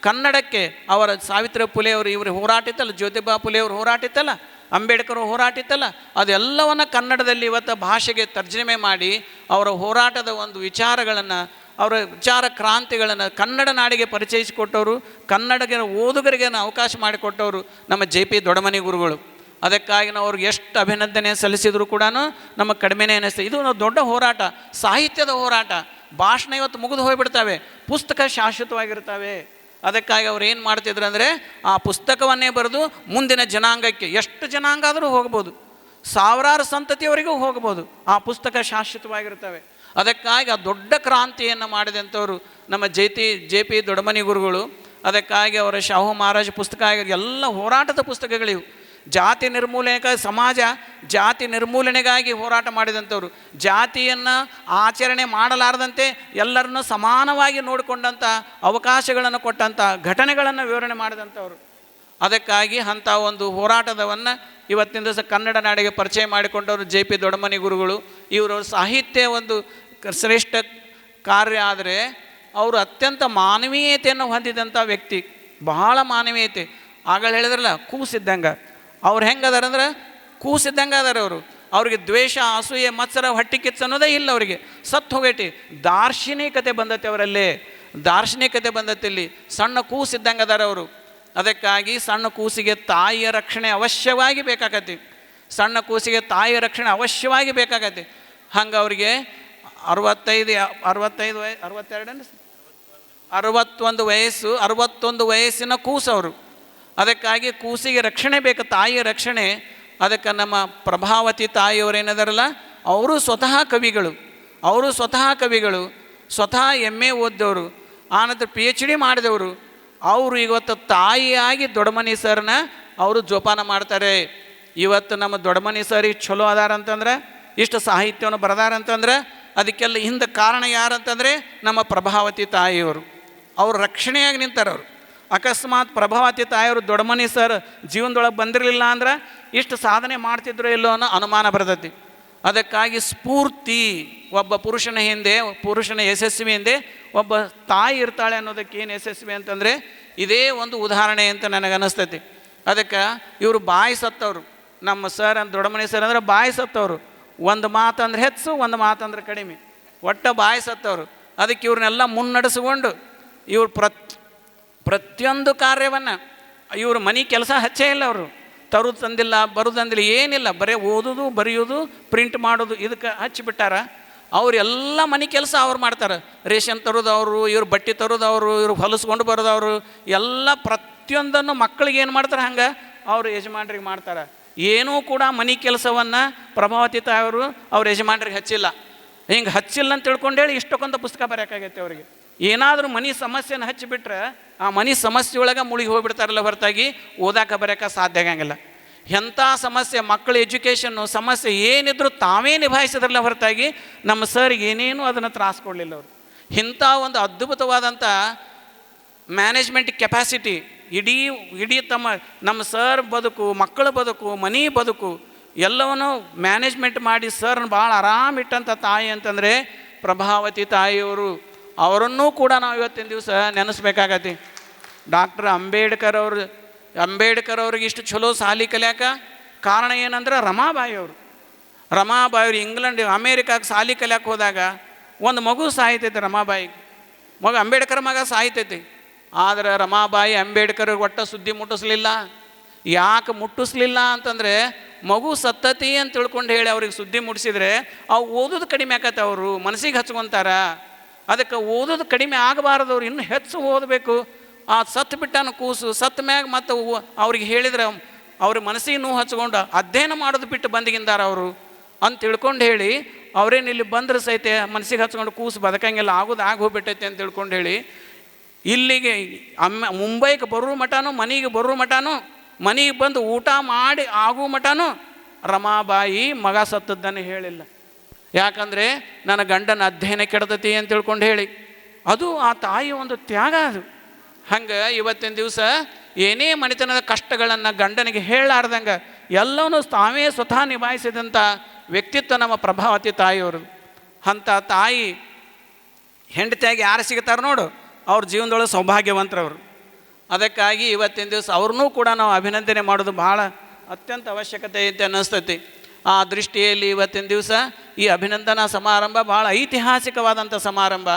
ಕನ್ನಡಕ್ಕೆ ಅವರ ಸಾವಿತ್ರಿ ಪುಲೆಯವರು ಇವರು ಹೋರಾಟಿತ್ತಲ್ಲ, ಜ್ಯೋತಿಬಾ ಪುಲೆಯವರು ಹೋರಾಟ ಇತ್ತಲ್ಲ ಅಂಬೇಡ್ಕರ್ ಹೋರಾಟ ಇತ್ತಲ್ಲ ಅದೆಲ್ಲವನ್ನು ಕನ್ನಡದಲ್ಲಿ ಇವತ್ತು ಭಾಷೆಗೆ ತರ್ಜಮೆ ಮಾಡಿ ಅವರ ಹೋರಾಟದ ಒಂದು ವಿಚಾರಗಳನ್ನು, ಅವರ ವಿಚಾರ ಕ್ರಾಂತಿಗಳನ್ನು ಕನ್ನಡ ನಾಡಿಗೆ ಪರಿಚಯಿಸಿಕೊಟ್ಟವರು ಕನ್ನಡಗಿನ ಓದುಗರಿಗೆ ಅವಕಾಶ ಮಾಡಿಕೊಟ್ಟವರು ನಮ್ಮ ಜೆ ಪಿ ದೊಡಮನಿ ಗುರುಗಳು. ಅದಕ್ಕಾಗಿ ನಾವು ಅವ್ರಿಗೆ ಎಷ್ಟು ಅಭಿನಂದನೆ ಸಲ್ಲಿಸಿದರೂ ಕೂಡ ನಮಗೆ ಕಡಿಮೆನೇ ಅನಿಸ್ತದೆ ಇದು ಒಂದು ದೊಡ್ಡ ಹೋರಾಟ, ಸಾಹಿತ್ಯದ ಹೋರಾಟ. ಭಾಷಣ ಇವತ್ತು ಮುಗಿದು ಹೋಗಿಬಿಡ್ತವೆ, ಪುಸ್ತಕ ಶಾಶ್ವತವಾಗಿರ್ತವೆ. ಅದಕ್ಕಾಗಿ ಅವ್ರು ಏನು ಮಾಡ್ತಿದ್ರು ಅಂದರೆ ಆ ಪುಸ್ತಕವನ್ನೇ ಬರೆದು ಮುಂದಿನ ಜನಾಂಗಕ್ಕೆ ಎಷ್ಟು ಜನಾಂಗ ಆದರೂ ಹೋಗ್ಬೋದು. ಸಾವಿರಾರು ಸಂತತಿಯವರಿಗೂ ಹೋಗ್ಬೋದು. ಆ ಪುಸ್ತಕ ಶಾಶ್ವತವಾಗಿರ್ತವೆ ಅದಕ್ಕಾಗಿ ಆ ದೊಡ್ಡ ಕ್ರಾಂತಿಯನ್ನು ಮಾಡಿದಂಥವರು ನಮ್ಮ ಜೆ ತಿ ಜೆ ಪಿ ದೊಡಮನಿ ಗುರುಗಳು, ಅದಕ್ಕಾಗಿ ಅವರ ಶಾಹು ಮಹಾರಾಜ ಪುಸ್ತಕ, ಎಲ್ಲ ಹೋರಾಟದ ಪುಸ್ತಕಗಳಿವು. ಜಾತಿ ನಿರ್ಮೂಲನೆಗಾಗಿ ಸಮಾಜ ಜಾತಿ ನಿರ್ಮೂಲನೆಗಾಗಿ ಹೋರಾಟ ಮಾಡಿದಂಥವ್ರು. ಜಾತಿಯನ್ನು ಆಚರಣೆ ಮಾಡಲಾರದಂತೆ ಎಲ್ಲರನ್ನು ಸಮಾನವಾಗಿ ನೋಡಿಕೊಂಡಂಥ ಅವಕಾಶಗಳನ್ನು ಕೊಟ್ಟಂಥ ಘಟನೆಗಳನ್ನು ವಿವರಣೆ ಮಾಡಿದಂಥವ್ರು. ಅದಕ್ಕಾಗಿ ಅಂಥ ಒಂದು ಹೋರಾಟದವನ್ನು ಇವತ್ತಿನ ದಿವಸ ಕನ್ನಡ ನಾಡಿಗೆ ಪರಿಚಯ ಮಾಡಿಕೊಂಡವರು ಜೆ ಪಿ ದೊಡ್ಡಮನಿ ಗುರುಗಳು. ಇವರು ಸಾಹಿತ್ಯ ಒಂದು ಶ್ರೇಷ್ಠ ಕಾರ್ಯ ಆದರೆ ಅವರು ಅತ್ಯಂತ ಮಾನವೀಯತೆಯನ್ನು ಹೊಂದಿದಂಥ ವ್ಯಕ್ತಿ. ಬಹಳ ಮಾನವೀಯತೆ. ಆಗಳ ಹೇಳಿದ್ರಲ್ಲ, ಕೂಸಿದ್ದಂಗೆ. ಅವ್ರು ಹೆಂಗೆ ಅದಾರಂದ್ರೆ ಕೂಸಿದ್ದಂಗೆ ಅದಾರ ಅವರು. ಅವ್ರಿಗೆ ದ್ವೇಷ, ಅಸೂಯೆ, ಮತ್ಸರ, ಹೊಟ್ಟಿ ಕಿಚ್ಚು ಅನ್ನೋದೇ ಇಲ್ಲ ಅವರಿಗೆ. ಸತ್ತು ಹೋಗೈತಿ. ದಾರ್ಶನಿಕತೆ ಬಂದತೆ ಅವರಲ್ಲಿ. ದಾರ್ಶನಿಕತೆ ಬಂದತೆ ಇಲ್ಲಿ. ಸಣ್ಣ ಕೂಸಿದ್ದಂಗೆ ಅದಾರ ಅವರು. ಅದಕ್ಕಾಗಿ ಸಣ್ಣ ಕೂಸಿಗೆ ತಾಯಿಯ ರಕ್ಷಣೆ ಅವಶ್ಯವಾಗಿ ಬೇಕಾಗತ್ತೆ ಸಣ್ಣ ಕೂಸಿಗೆ ತಾಯಿಯ ರಕ್ಷಣೆ ಅವಶ್ಯವಾಗಿ ಬೇಕಾಗತ್ತೆ ಹಂಗೆ ಅವರಿಗೆ ಅರವತ್ತೈದು ಅರವತ್ತೈದು ವಯ ಅರವತ್ತೆರಡು ಅರವತ್ತೊಂದು ವಯಸ್ಸು, ಅರವತ್ತೊಂದು ವಯಸ್ಸಿನ ಕೂಸವರು. ಅದಕ್ಕಾಗಿ ಕೂಸಿಗೆ ರಕ್ಷಣೆ ಬೇಕು, ತಾಯಿಯ ರಕ್ಷಣೆ. ಅದಕ್ಕೆ ನಮ್ಮ ಪ್ರಭಾವತಿ ತಾಯಿಯವರೇನದಾರಲ್ಲ ಅವರು ಸ್ವತಃ ಕವಿಗಳು, ಅವರು ಸ್ವತಃ ಕವಿಗಳು, ಸ್ವತಃ ಎಂ ಎ ಓದಿದವರು, ಆನಂತರ ಪಿ ಎಚ್ ಡಿ ಮಾಡಿದವರು. ಅವರು ಇವತ್ತು ತಾಯಿಯಾಗಿ ದೊಡ್ಡಮನಿ ಸರ್ನ ಅವರು ಜೋಪಾನ ಮಾಡ್ತಾರೆ. ಇವತ್ತು ನಮ್ಮ ದೊಡ್ಡಮನಿ ಸರ್ ಚಲೋ ಅದಾರಂತಂದ್ರೆ ಇಷ್ಟು ಸಾಹಿತ್ಯವನ್ನು ಬರೆದಾರಂತಂದ್ರೆ ಅದಕ್ಕೆಲ್ಲ ಹಿಂದೆ ಕಾರಣ ಯಾರಂತಂದರೆ ನಮ್ಮ ಪ್ರಭಾವತಿ ತಾಯಿಯವರು. ಅವರು ರಕ್ಷಣೆಯಾಗಿ ನಿಂತಾರೆ ಅವರು. ಅಕಸ್ಮಾತ್ ಪ್ರಭಾವತಿ ತಾಯಿಯವರು ದೊಡ್ಡಮನಿ ಸರ್ ಜೀವನದೊಳಗೆ ಬಂದಿರಲಿಲ್ಲ ಅಂದ್ರೆ ಇಷ್ಟು ಸಾಧನೆ ಮಾಡ್ತಿದ್ರು ಇಲ್ಲೋ ಅನ್ನೋ ಅನುಮಾನ ಬರ್ತೈತಿ. ಅದಕ್ಕಾಗಿ ಸ್ಫೂರ್ತಿ ಒಬ್ಬ ಪುರುಷನ ಹಿಂದೆ, ಪುರುಷನ ಯಶಸ್ವಿ ಹಿಂದೆ ಒಬ್ಬ ತಾಯಿ ಇರ್ತಾಳೆ ಅನ್ನೋದಕ್ಕೆ ಏನು ಯಶಸ್ವಿ ಅಂತಂದರೆ ಇದೇ ಒಂದು ಉದಾಹರಣೆ ಅಂತ ನನಗೆ ಅನ್ನಿಸ್ತೈತಿ ಅದಕ್ಕೆ ಇವರು ಬಾಯಿ ಸತ್ತವರು. ನಮ್ಮ ಸರ್ ಅಂತ ದೊಡ್ಡಮನಿ ಸರ್ ಅಂದ್ರೆ ಬಾಯಿ ಸತ್ತವರು. ಒಂದು ಮಾತಂದ್ರೆ ಹೆಚ್ಚು, ಒಂದು ಮಾತಂದ್ರೆ ಕಡಿಮೆ. ಒಟ್ಟ ಬಾಯಿ ಸತ್ತವರು. ಅದಕ್ಕೆ ಇವ್ರನ್ನೆಲ್ಲ ಮುನ್ನಡೆಸ್ಕೊಂಡು ಇವ್ರು ಪ್ರತ್ ಪ್ರತಿಯೊಂದು ಕಾರ್ಯವನ್ನು ಇವರು ಮನೆ ಕೆಲಸ ಹಚ್ಚೇ ಇಲ್ಲ ಅವರು. ತರು ತಂದಿಲ್ಲ, ಬರು ತಂದಿಲ್ಲ, ಏನಿಲ್ಲ. ಬರೀ ಓದೋದು, ಬರೆಯೋದು ಪ್ರಿಂಟ್ ಮಾಡೋದು, ಇದಕ್ಕೆ ಹಚ್ಚಿಬಿಟ್ಟಾರ ಅವರೆಲ್ಲ ಮನೆ ಕೆಲಸ ಅವ್ರು ಮಾಡ್ತಾರೆ. ರೇಷನ್ ತರೋದವರು, ಇವ್ರು ಬಟ್ಟೆ ತರೋದು ಅವರು ಇವ್ರು ಹೊಲಿಸ್ಕೊಂಡು ಬರೋದವರು, ಎಲ್ಲ ಪ್ರತಿಯೊಂದನ್ನು ಮಕ್ಕಳಿಗೆ ಏನು ಮಾಡ್ತಾರೆ ಹಂಗೆ? ಅವರು ಯಜಮಾನ್ರಿಗೆ ಮಾಡ್ತಾರೆ. ಏನೂ ಕೂಡ ಮನೆ ಕೆಲಸವನ್ನು ಪ್ರಭಾವತಿ ಅವರು ಅವ್ರ ಯಜಮಾನ್ರಿಗೆ ಹಚ್ಚಿಲ್ಲ. ಹಿಂಗೆ ಹಚ್ಚಿಲ್ಲ ಅಂತ ತಿಳ್ಕೊಂಡೇಳಿ ಇಷ್ಟಕ್ಕೊಂದು ಪುಸ್ತಕ ಬರೆಯೋಕ್ಕಾಗೈತೆ ಅವರಿಗೆ. ಏನಾದರೂ ಮನೆ ಸಮಸ್ಯೆನ ಹಚ್ಚಿಬಿಟ್ರೆ ಆ ಮನೆ ಸಮಸ್ಯೆ ಒಳಗೆ ಮುಳುಗಿ ಹೋಗ್ಬಿಡ್ತಾರಲ್ಲ ಹೊರತಾಗಿ, ಓದಾಕ ಬರೋಕೆ ಸಾಧ್ಯ ಆಗಂಗಿಲ್ಲ. ಎಂಥ ಸಮಸ್ಯೆ, ಮಕ್ಕಳ ಎಜುಕೇಷನ್ನು ಸಮಸ್ಯೆ ಏನಿದ್ರು ತಾವೇ ನಿಭಾಯಿಸಿದ್ರಲ್ಲ ಹೊರತಾಗಿ, ನಮ್ಮ ಸರ್ ಏನೇನು ಅದನ್ನು ತ್ರಾಸ ಕೊಡಲಿಲ್ಲ ಅವರು. ಇಂಥ ಒಂದು ಅದ್ಭುತವಾದಂಥ ಮ್ಯಾನೇಜ್ಮೆಂಟ್ ಕೆಪಾಸಿಟಿ ಇಡೀ ಇಡೀ ತಮ್ಮ, ನಮ್ಮ ಸರ್ ಬದುಕು, ಮಕ್ಕಳ ಬದುಕು, ಮನೆ ಬದುಕು, ಎಲ್ಲವನ್ನು ಮ್ಯಾನೇಜ್ಮೆಂಟ್ ಮಾಡಿ ಸರ್ನ ಭಾಳ ಆರಾಮಿಟ್ಟಂಥ ತಾಯಿ ಅಂತಂದರೆ, ಪ್ರಭಾವತಿ ತಾಯಿಯವರು ಅವರನ್ನೂ ಕೂಡ ನಾವು ಇವತ್ತಿನ ದಿವಸ ನೆನೆಸ್ಬೇಕಾಗತ್ತೆ. ಡಾಕ್ಟರ್ ಅಂಬೇಡ್ಕರ್ ಅವರು, ಅಂಬೇಡ್ಕರ್ ಅವ್ರಿಗೆ ಇಷ್ಟು ಚಲೋ ಸಾಲಿ ಕಲಿಯಾಕ ಕಾರಣ ಏನಂದ್ರೆ ರಮಾಬಾಯಿ ಅವರು. ರಮಾಬಾಯಿ ಅವರು ಇಂಗ್ಲೆಂಡ್, ಅಮೇರಿಕಾಗೆ ಸಾಲಿ ಕಲಿಯಕ್ಕೆ ಹೋದಾಗ ಒಂದು ಮಗು ಸಾಯ್ತೈತೆ ರಮಾಬಾಯಿ ಮಗ ಅಂಬೇಡ್ಕರ್ ಮಗ ಸಾಯ್ತೈತಿ. ಆದರೆ ರಮಾಬಾಯಿ ಅಂಬೇಡ್ಕರ್ ಒಟ್ಟ ಸುದ್ದಿ ಮುಟ್ಟಿಸ್ಲಿಲ್ಲ. ಯಾಕೆ ಮುಟ್ಟಿಸ್ಲಿಲ್ಲ ಅಂತಂದರೆ ಮಗು ಸತ್ತತಿ ಅಂತ ತಿಳ್ಕೊಂಡು ಹೇಳಿ ಅವ್ರಿಗೆ ಸುದ್ದಿ ಮುಟ್ಟಿಸಿದ್ರೆ ಅವು ಓದೋದು ಕಡಿಮೆ ಆಕತ್ತೆ ಅವರು, ಮನಸ್ಸಿಗೆ ಹಚ್ಕೊಂತಾರ. ಅದಕ್ಕೆ ಓದೋದು ಕಡಿಮೆ ಆಗಬಾರ್ದು ಅವ್ರು ಇನ್ನೂ ಹೆಚ್ಚು ಓದಬೇಕು. ಆ ಸತ್ತು ಬಿಟ್ಟನ ಕೂಸು ಸತ್ತ ಮ್ಯಾಗ ಮತ್ತು ಅವ್ರಿಗೆ ಹೇಳಿದ್ರೆ ಅವ್ರ ಮನಸ್ಸಿಗೆ ನೋವು ಹಚ್ಕೊಂಡು ಅಧ್ಯಯನ ಮಾಡೋದು ಬಿಟ್ಟು ಬಂದಿಗಿಂದಾರ ಅವರು. ಅಂತ ತಿಳ್ಕೊಂಡು ಹೇಳಿ, ಅವ್ರೇನು ಇಲ್ಲಿ ಬಂದ್ರೆ ಸಹಿತ ಮನಸ್ಸಿಗೆ ಹಚ್ಕೊಂಡು ಕೂಸು ಬದಕಂಗೆಲ್ಲ ಆಗೋದು ಆಗಿ ಅಂತ ತಿಳ್ಕೊಂಡು ಹೇಳಿ, ಇಲ್ಲಿಗೆ ಅಮ್ಮ ಮುಂಬೈಗೆ ಬರೋ ಮಟನೂ ಮನೆಗೆ ಬರೋ ಮಟನೂ ಮನೆಗೆ ಬಂದು ಊಟ ಮಾಡಿ ಆಗೋ ಮಟನೂ ರಮಾಬಾಯಿ ಮಗ ಸತ್ತದ್ದನ್ನು ಹೇಳಿಲ್ಲ. ಯಾಕಂದರೆ ನನ್ನ ಗಂಡನ ಅಧ್ಯಯನ ಕೆಡತತಿ ಅಂತ ತಿಳ್ಕೊಂಡು ಹೇಳಿ. ಅದು ಆ ತಾಯಿ ಒಂದು ತ್ಯಾಗ ಅದು. ಹಂಗೆ ಇವತ್ತಿನ ದಿವಸ ಏನೇ ಮನೆತನದ ಕಷ್ಟಗಳನ್ನು ಗಂಡನಿಗೆ ಹೇಳಲಾರ್ದಂಗೆ ಎಲ್ಲವನ್ನೂ ತಾವೇ ಸ್ವತಃ ನಿಭಾಯಿಸಿದಂಥ ವ್ಯಕ್ತಿತ್ವ ನಮ್ಮ ಪ್ರಭಾವತಿ ತಾಯಿಯವರು. ಅಂಥ ತಾಯಿ ಹೆಂಡತಿಯಾಗಿ ಯಾರು ಸಿಗ್ತಾರೆ ನೋಡು, ಅವ್ರ ಜೀವನದೊಳಗೆ ಸೌಭಾಗ್ಯವಂತರವರು. ಅದಕ್ಕಾಗಿ ಇವತ್ತಿನ ದಿವಸ ಅವ್ರನ್ನೂ ಕೂಡ ನಾವು ಅಭಿನಂದನೆ ಮಾಡೋದು ಭಾಳ ಅತ್ಯಂತ ಅವಶ್ಯಕತೆ ಐತೆ ಅನ್ನಿಸ್ತೈತಿ. ಆ ದೃಷ್ಟಿಯಲ್ಲಿ ಇವತ್ತಿನ ದಿವಸ ಈ ಅಭಿನಂದನಾ ಸಮಾರಂಭ ಭಾಳ ಐತಿಹಾಸಿಕವಾದಂಥ ಸಮಾರಂಭ.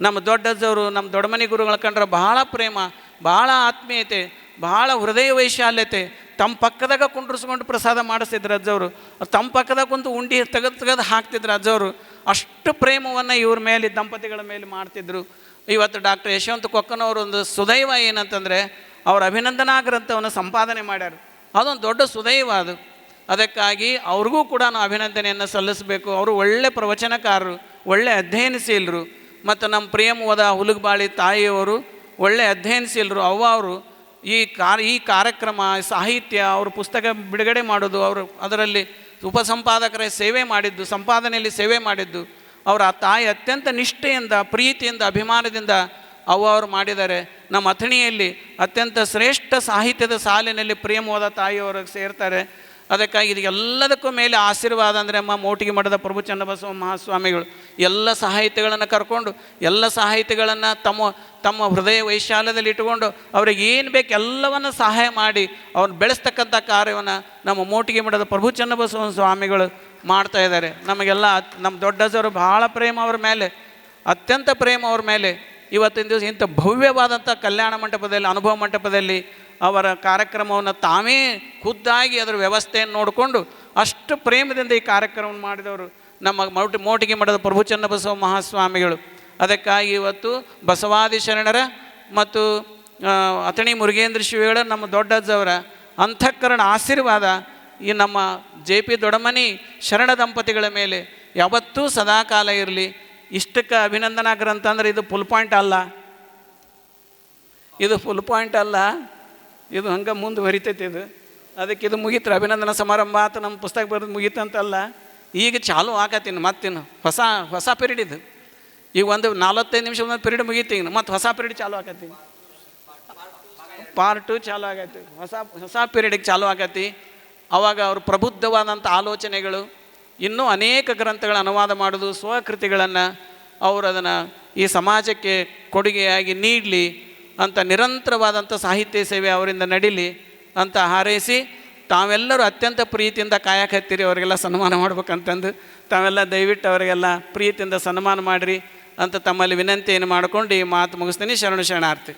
ನಮ್ಮ ದೊಡ್ಡಜ್ಜವರು, ನಮ್ಮ ದೊಡ್ಡಮನೆ ಗುರುಗಳ ಕಂಡ್ರೆ ಭಾಳ ಪ್ರೇಮ ಭಾಳ ಆತ್ಮೀಯತೆ ಭಾಳ ಹೃದಯ ವೈಶಾಲ್ಯತೆ. ತಮ್ಮ ಪಕ್ಕದಾಗ ಕುಂಡ್ರಿಸ್ಕೊಂಡು ಪ್ರಸಾದ ಮಾಡಿಸ್ತಿದ್ರು ಅಜ್ಜವರು. ತಮ್ಮ ಪಕ್ಕದಾಗ ಕುಂತು ಉಂಡಿ ತೆಗೆದು ತೆಗೆದು ಹಾಕ್ತಿದ್ರು ಅಜ್ಜವರು. ಅಷ್ಟು ಪ್ರೇಮವನ್ನು ಇವ್ರ ಮೇಲೆ, ದಂಪತಿಗಳ ಮೇಲೆ ಮಾಡ್ತಿದ್ರು. ಇವತ್ತು ಡಾಕ್ಟರ್ ಯಶವಂತ ಕೊಕ್ಕನವರು ಒಂದು ಸುದೈವ ಏನಂತಂದರೆ, ಅವರ ಅಭಿನಂದನಾ ಗ್ರಂಥವನ್ನು ಸಂಪಾದನೆ ಮಾಡ್ಯಾರ. ಅದೊಂದು ದೊಡ್ಡ ಸುದೈವ ಅದು. ಅದಕ್ಕಾಗಿ ಅವ್ರಿಗೂ ಕೂಡ ನಾವು ಅಭಿನಂದನೆಯನ್ನು ಸಲ್ಲಿಸಬೇಕು. ಅವರು ಒಳ್ಳೆ ಪ್ರವಚನಕಾರರು, ಒಳ್ಳೆ ಅಧ್ಯಯನಶೀಲರು ಮತ್ತು ನಮ್ಮ ಪ್ರೇಮವಾದ ಹುಲಗಬಾಳಿ ತಾಯಿಯವರು ಒಳ್ಳೆ ಅಧ್ಯಯನಶೀಲರು. ಅವ್ವ ಅವರು ಈ ಕಾರ್, ಈ ಕಾರ್ಯಕ್ರಮ, ಸಾಹಿತ್ಯ, ಅವರು ಪುಸ್ತಕ ಬಿಡುಗಡೆ ಮಾಡೋದು, ಅವರು ಅದರಲ್ಲಿ ಉಪಸಂಪಾದಕರ ಸೇವೆ ಮಾಡಿದ್ದು, ಸಂಪಾದನೆಯಲ್ಲಿ ಸೇವೆ ಮಾಡಿದ್ದು, ಅವರ ಆ ತಾಯಿ ಅತ್ಯಂತ ನಿಷ್ಠೆಯಿಂದ, ಪ್ರೀತಿಯಿಂದ, ಅಭಿಮಾನದಿಂದ ಅವ್ವ ಅವರು ಮಾಡಿದ್ದಾರೆ. ನಮ್ಮ ಅಥಣಿಯಲ್ಲಿ ಅತ್ಯಂತ ಶ್ರೇಷ್ಠ ಸಾಹಿತ್ಯದ ಸಾಲಿನಲ್ಲಿ ಪ್ರೇಮವಾದ ತಾಯಿಯವರು ಸೇರ್ತಾರೆ. ಅದಕ್ಕಾಗಿ ಇದು ಎಲ್ಲದಕ್ಕೂ ಮೇಲೆ ಆಶೀರ್ವಾದ ಅಂದರೆ ಅಮ್ಮ, ಮೋಟಿಗೆ ಮಠದ ಪ್ರಭು ಚನ್ನಬಸವ ಮಹಾಸ್ವಾಮಿಗಳು. ಎಲ್ಲ ಸಾಹಿತ್ಯಗಳನ್ನು ಕರ್ಕೊಂಡು, ಎಲ್ಲ ಸಾಹಿತ್ಯಗಳನ್ನು ತಮ್ಮ ತಮ್ಮ ಹೃದಯ ವೈಶಾಲ್ಯದಲ್ಲಿ ಇಟ್ಟುಕೊಂಡು ಅವ್ರಿಗೆ ಏನು ಬೇಕು ಎಲ್ಲವನ್ನು ಸಹಾಯ ಮಾಡಿ ಅವ್ರನ್ನ ಬೆಳೆಸ್ತಕ್ಕಂಥ ಕಾರ್ಯವನ್ನು ನಮ್ಮ ಮೋಟಿಗೆ ಮಠದ ಪ್ರಭು ಚನ್ನಬಸವ ಸ್ವಾಮಿಗಳು ಮಾಡ್ತಾ ಇದ್ದಾರೆ. ನಮಗೆಲ್ಲ ನಮ್ಮ ದೊಡ್ಡಜರು ಭಾಳ ಪ್ರೇಮ ಅವ್ರ ಮೇಲೆ, ಅತ್ಯಂತ ಪ್ರೇಮ ಅವ್ರ ಮೇಲೆ. ಇವತ್ತಿನ ದಿವಸ ಇಂಥ ಭವ್ಯವಾದಂಥ ಕಲ್ಯಾಣ ಮಂಟಪದಲ್ಲಿ, ಅನುಭವ ಮಂಟಪದಲ್ಲಿ ಅವರ ಕಾರ್ಯಕ್ರಮವನ್ನು ತಾವೇ ಖುದ್ದಾಗಿ ಅದರ ವ್ಯವಸ್ಥೆಯನ್ನು ನೋಡಿಕೊಂಡು ಅಷ್ಟು ಪ್ರೇಮದಿಂದ ಈ ಕಾರ್ಯಕ್ರಮವನ್ನು ಮಾಡಿದವರು ನಮ್ಮ ಮೌಟಿ, ಮೋಟಿಗೆ ಮಠದ ಪ್ರಭು ಚನ್ನಬಸವ ಮಹಾಸ್ವಾಮಿಗಳು. ಅದಕ್ಕಾಗಿ ಇವತ್ತು ಬಸವಾದಿ ಶರಣರ ಮತ್ತು ಅಥಣಿ ಮುರುಗೇಂದ್ರ ಶಿವಗಳ ನಮ್ಮ ದೊಡ್ಡಜ್ಜವರ ಅಂತಃಕರಣ ಆಶೀರ್ವಾದ ಈ ನಮ್ಮ ಜೆ ಪಿ ದೊಡಮನಿ ಶರಣ ದಂಪತಿಗಳ ಮೇಲೆ ಯಾವತ್ತೂ ಸದಾಕಾಲ ಇರಲಿ. ಇಷ್ಟಕ್ಕೆ ಅಭಿನಂದನಾ ಗ್ರಂಥ ಅಂದರೆ ಇದು ಫುಲ್ ಪಾಯಿಂಟ್ ಅಲ್ಲ. ಇದು ಫುಲ್ ಪಾಯಿಂಟ್ ಅಲ್ಲ. ಇದು ಹಂಗೆ ಮುಂದುವರಿತೈತಿ ಇದು. ಅದಕ್ಕೆ ಇದು ಮುಗೀತು ಅಭಿನಂದನಾ ಸಮಾರಂಭ. ಆತ ನಮ್ಮ ಪುಸ್ತಕ ಬರೆದು ಮುಗೀತಂತಲ್ಲ ಈಗ ಚಾಲು ಆಗತ್ತೀನಿ ಮತ್ತಿನ್ನು. ಹೊಸ ಹೊಸ ಪಿರಿಯಡ್ ಇದು. ಈಗ ಒಂದು ನಲವತ್ತೈದು ನಿಮಿಷ ಒಂದು ಪೀರಿಯಡ್ ಮುಗೀತು ಈಗ ಮತ್ತು ಹೊಸ ಪಿರಿಯಡ್ ಚಾಲು ಪಾರ್ಟ್ ಟು ಚಾಲು ಆಗತ್ತೆ. ಹೊಸ ಹೊಸ ಪೀರಿಯಡಿಗೆ ಚಾಲು ಆಗತ್ತಿ. ಅವಾಗ ಅವರು ಪ್ರಬುದ್ಧವಾದಂಥ ಆಲೋಚನೆಗಳು ಇನ್ನೂ ಅನೇಕ ಗ್ರಂಥಗಳ ಅನುವಾದ ಮಾಡೋದು ಸ್ವಕೃತಿಗಳನ್ನು ಅವರು ಅದನ್ನು ಈ ಸಮಾಜಕ್ಕೆ ಕೊಡುಗೆಯಾಗಿ ನೀಡಲಿ ಅಂತ ನಿರಂತರವಾದಂಥ ಸಾಹಿತ್ಯ ಸೇವೆ ಅವರಿಂದ ನಡೀಲಿ ಅಂತ ಹಾರೈಸಿ, ತಾವೆಲ್ಲರೂ ಅತ್ಯಂತ ಪ್ರೀತಿಯಿಂದ ಕಾಯಕತ್ತೀರಿ ಅವರಿಗೆಲ್ಲ ಸನ್ಮಾನ ಮಾಡ್ಬೇಕಂತಂದು ತಾವೆಲ್ಲ ದಯವಿಟ್ಟು ಅವರಿಗೆಲ್ಲ ಪ್ರೀತಿಯಿಂದ ಸನ್ಮಾನ ಮಾಡಿರಿ ಅಂತ ತಮ್ಮಲ್ಲಿ ವಿನಂತಿಯನ್ನು ಮಾಡಿಕೊಂಡು ಈ ಮಾತು ಮುಗಿಸ್ತೀನಿ. ಶರಣು ಶರಣಾರ್ಥಿ.